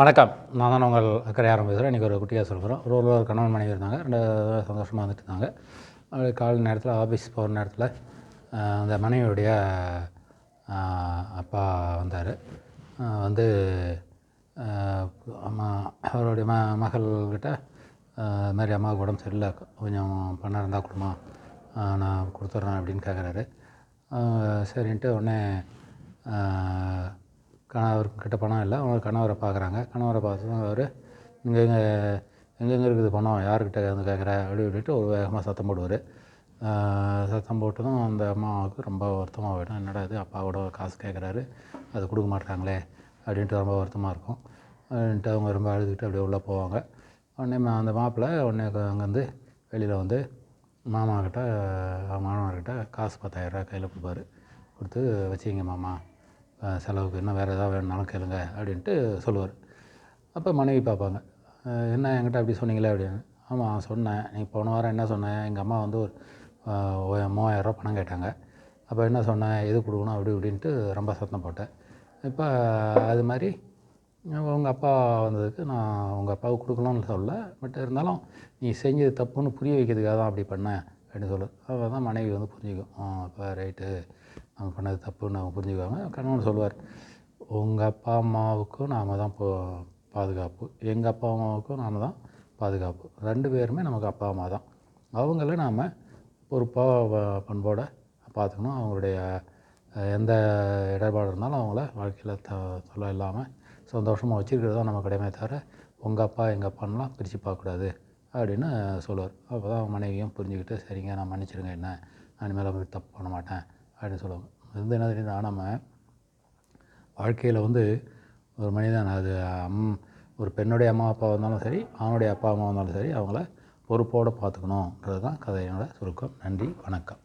வணக்கம். நான் தான் உங்கள் அக்கறை ஆரம்பிக்கிறேன். இன்றைக்கி ஒரு குட்டியாக சொல்கிறோம் ஒரு ஒரு ஒரு கணவன் மனைவி இருந்தாங்க. ரெண்டு சந்தோஷமாக வந்துட்டு இருந்தாங்க. கால நேரத்தில் ஆஃபீஸ் போகிற நேரத்தில் அந்த மனைவியுடைய அப்பா வந்தார். வந்து அம்மா அவருடைய ம மகள்கிட்ட இது மாதிரி அம்மாவுக்கு உடம்பு சரியில்லை. கொஞ்சம் பணம் இருந்தால் கொடுமா? நான் கொடுத்துட்றேன் அப்படின்னு கேட்குறாரு சரின்ட்டு உடனே கணவர்கிட்ட பணம் இல்லை. அவங்க கணவரை பார்க்குறாங்க. கணவரை பார்த்து அவர் இங்கே எங்கே எங்கெங்கே இருக்குது பணம்? யாருக்கிட்ட வந்து கேட்குற? அப்படி இப்படின்ட்டு ஒரு வேகமாக சத்தம் போடுவார். சத்தம் போட்டதும் அந்த அம்மாவுக்கு ரொம்ப வருத்தமாக போயிடும். என்னடா இது? அப்பாவோட காசு கேட்குறாரு. அது கொடுக்க மாட்டாங்களே அப்படின்ட்டு ரொம்ப வருத்தமாக இருக்கும். அப்படின்ட்டு அவங்க ரொம்ப அழுதுகிட்டு அப்படியே உள்ளே போவாங்க. உடனே மா- அந்த மாப்பிள்ளை உடனே அங்கேருந்து வெளியில் வந்து மாமாக்கிட்ட மாணவர்கிட்ட காசு பத்தாயிரரூவா கையில் கொடுப்பாரு. கொடுத்து வச்சிங்க மாமா. செலவுக்கு இன்னும் வேறு ஏதாவது வேணுனாலும் கேளுங்க அப்படின்ட்டு சொல்லுவார். அப்போ மனைவி பார்ப்பாங்க. என்ன என்கிட்ட அப்படி சொன்னீங்களே அப்படின்னு. ஆமாம் சொன்னேன். நீ போன வாரம் என்ன சொன்னேன்? எங்கள் அம்மா வந்து ஒரு அஹ், மூவாயிரரூவா பணம் கேட்டாங்க. அப்போ என்ன சொன்னேன்? எது கொடுக்கணும்? அப்படி இப்படின்ட்டு ரொம்ப சத்தம் போட்டேன். இப்போ அது மாதிரி உங்கள் அப்பா வந்ததுக்கு நான் உங்கள் அப்பாவுக்கு கொடுக்கணும்னு சொல்ல பட் இருந்தாலும் நீ செஞ்சது தப்புன்னு புரிய வைக்கிறதுக்காக தான் அப்படி பண்ணேன் அப்படின்னு சொல்லு. அப்போ தான் மனைவி வந்து புரிஞ்சுக்கும். இப்போ அப்போ ரைட்டு. நம்ம பண்ணது தப்புன்னு அவங்க புரிஞ்சுக்குவாங்க. கணவன் சொல்லுவார் உங்கள் அப்பா அம்மாவுக்கும் நாம் தான் போ பாதுகாப்பு. எங்கள் அப்பா அம்மாவுக்கும் நாம் தான் பாதுகாப்பு. ரெண்டு பேருமே நமக்கு அப்பா அம்மா தான். அவங்கள நாம் பொறுப்பாக பண்போட பார்த்துக்கணும் அவங்களுடைய எந்த இடர்பாடு இருந்தாலும் அவங்கள வாழ்க்கையில் த தொல்லை இல்லாமல் சந்தோஷமாக வச்சுருக்கிறது தான் நம்ம கடமை தவிர உங்கள் அப்பா எங்கள் அப்பான்லாம் பிரித்து பார்க்கக்கூடாது அப்படின்னு சொல்லுவார். அப்போ தான் அவங்க மனைவியும் புரிஞ்சுக்கிட்டு சரிங்க நான் மன்னிச்சிடுங்க என்ன? நான் இனிமேல் அப்படி தப்பு பண்ண மாட்டேன். அப்படின்னு சொல்லுவாங்க. அது வந்து என்ன தெரியுது நம்ம வாழ்க்கையில் வந்து ஒரு மனிதன் அது அம் ஒரு பெண்ணுடைய அம்மா அப்பா வந்தாலும் சரி ஆணுடைய அப்பா அம்மா வந்தாலும் சரி அவங்கள பொறுப்போடு பார்த்துக்கணுன்றது தான் கதையோட சுருக்கம். நன்றி வணக்கம்.